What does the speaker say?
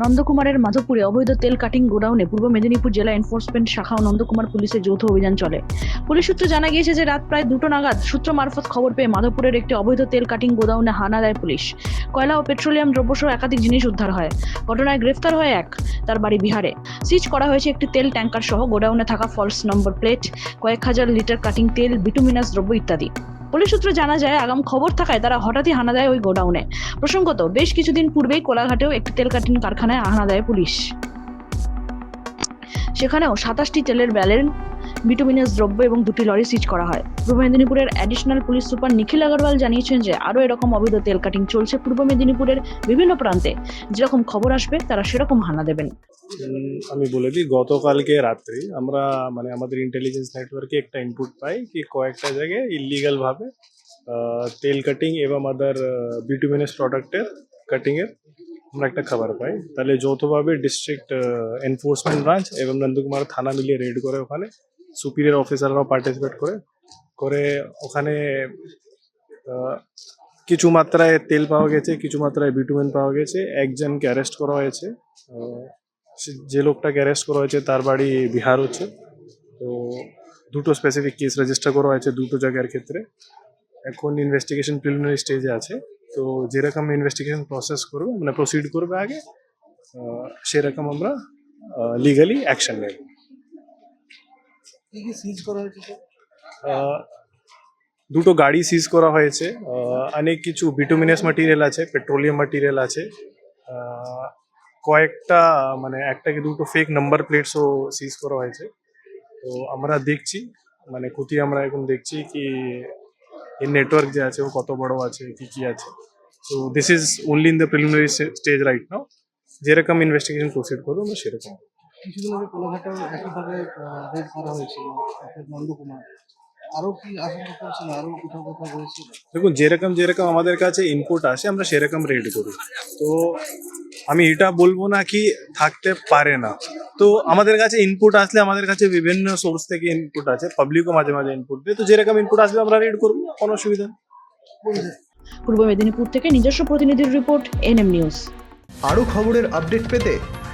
নন্দকুমারের মাধবপুরে অবৈধ তেল কাটিং গোডাউনে পূর্ব মেদিনীপুর জেলা এনফোর্সমেন্ট শাখা ও নন্দকুমার পুলিশের যৌথ অভিযান চলে। পুলিশ সূত্রে জানা গিয়েছে যে রাত প্রায় দুটো নাগাদ সূত্র মারফত খবর পেয়ে মাধবপুরের একটি অবৈধ তেল কাটিং গোডাউনে হানা দেয় পুলিশ। কয়লা ও পেট্রোলিয়াম দ্রব্যসহ একাধিক জিনিস উদ্ধার হয়। ঘটনায় গ্রেফতার হয় এক, তার বাড়ি বিহারে। সিজ করা হয়েছে একটি তেল ট্যাঙ্কার সহ, গোডাউনে থাকা ফলস নম্বর প্লেট, কয়েক হাজার লিটার কাটিং তেল, বিটুমিনাস দ্রব্য ইত্যাদি। পুলিশ সূত্রে জানা যায়, আগাম খবর থাকায় তারা হঠাৎই হানা দেয় ওই গোডাউনে। প্রসঙ্গত, বেশ কিছুদিন পূর্বেই কোলাঘাটেও একটি তেল কাটিন কারখানায় হানা দেয় পুলিশ। সেখানেও সাতাশটি তেলের ব্যালেন বিটুমিনাস দ্রব্য এবং দুটি লরি সিজ করা হয়। পূর্ব মেদিনীপুরের additional police super Nikhil Agarwal জানিয়েছেন যে, আরও এরকম অবৈধ তেল কাটিং চলছে পূর্ব মেদিনীপুরের বিভিন্ন প্রান্তে। যেরকম খবর আসবে, তারা সেরকম হানা দেবেন। আমি বলে দিই, গতকালকে রাত্রি আমরা মানে আমাদের ইন্টেলিজেন্স নেটওয়ার্কে একটা ইনপুট পাই কি কয়েকটা জায়গায় ইলিগাল ভাবে তেল কাটিং এবং আদার বিটুমিনাস প্রোডাক্টের কাটিংয়ের আমরা একটা খবর পাই। তাহলে যৌথভাবে ডিস্ট্রিক্ট এনফোর্সমেন্ট ব্রাঞ্চ এবং নন্দকুমার থানা মিলিয়ে রেড করে ওখানে। সুপিরিয়র অফিসাররাও পার্টিসিপেট করে করে ওখানে কিছু মাত্রায় তেল পাওয়া গেছে, কিছু মাত্রায় বিটুমেন পাওয়া গেছে, একজনকে অ্যারেস্ট করা হয়েছে যে লোকটাকে অ্যারেস্ট করা হয়েছে তার বাড়ি বিহার হচ্ছে। তো দুটো স্পেসিফিক কেস রেজিস্টার করা হয়েছে দুটো জায়গার ক্ষেত্রে। এখন ইনভেস্টিগেশন প্রিলিমিনারি স্টেজে আছে। তো যেরকম ইনভেস্টিগেশন প্রসেস করবে মানে প্রসিড করবে আগে সেরকম আমরা লিগালি অ্যাকশন নেব। দুটো গাড়ি সিজ করা হয়েছে। অনেক কিছু বিটুমিনাস ম্যাটেরিয়াল আছে পেট্রোলিয়াম ম্যাটেরিয়াল আছে। কয়েকটা মানে একটা কি দুটো ফেক নাম্বার প্লেটসও সিজ করা হয়েছে। তো আমরা দেখছি মানে খুঁটি আমরা এখন দেখছি কি এই নেটওয়ার্ক যে আছে ও কত বড় আছে, কি কি আছে। So this is only in the preliminary stage right now যেরকম ইনভেস্টিগেশন প্রসিড করব আমরা সেরকম। কোলাঘাটেও একইভাবে রেড করা হয়েছিল নন্দকুমার। আরও কি আশঙ্কা করছেন? আরও কোথাও কোথাও হয়েছিল দেখুন যেরকম যেরকম আমাদের কাছে ইনপুট আসে আমরা সেরকম রেড করি। তো আমি এটা বলব না কি থাকতে পারে না। তো আমাদের কাছে ইনপুট আসলে আমাদের কাছে বিভিন্ন সোর্স থেকে ইনপুট আছে পাবলিকও মাঝে মাঝে ইনপুট দেয়। তো যেরকম ইনপুট আসলে আমরা রেড করব কোনো অসুবিধা নেই। পূর্ব মেদিনীপুর থেকে নিজস্ব প্রতিনিধির রিপোর্ট এনএম নিউজ আরও খবরের আপডেট পেতে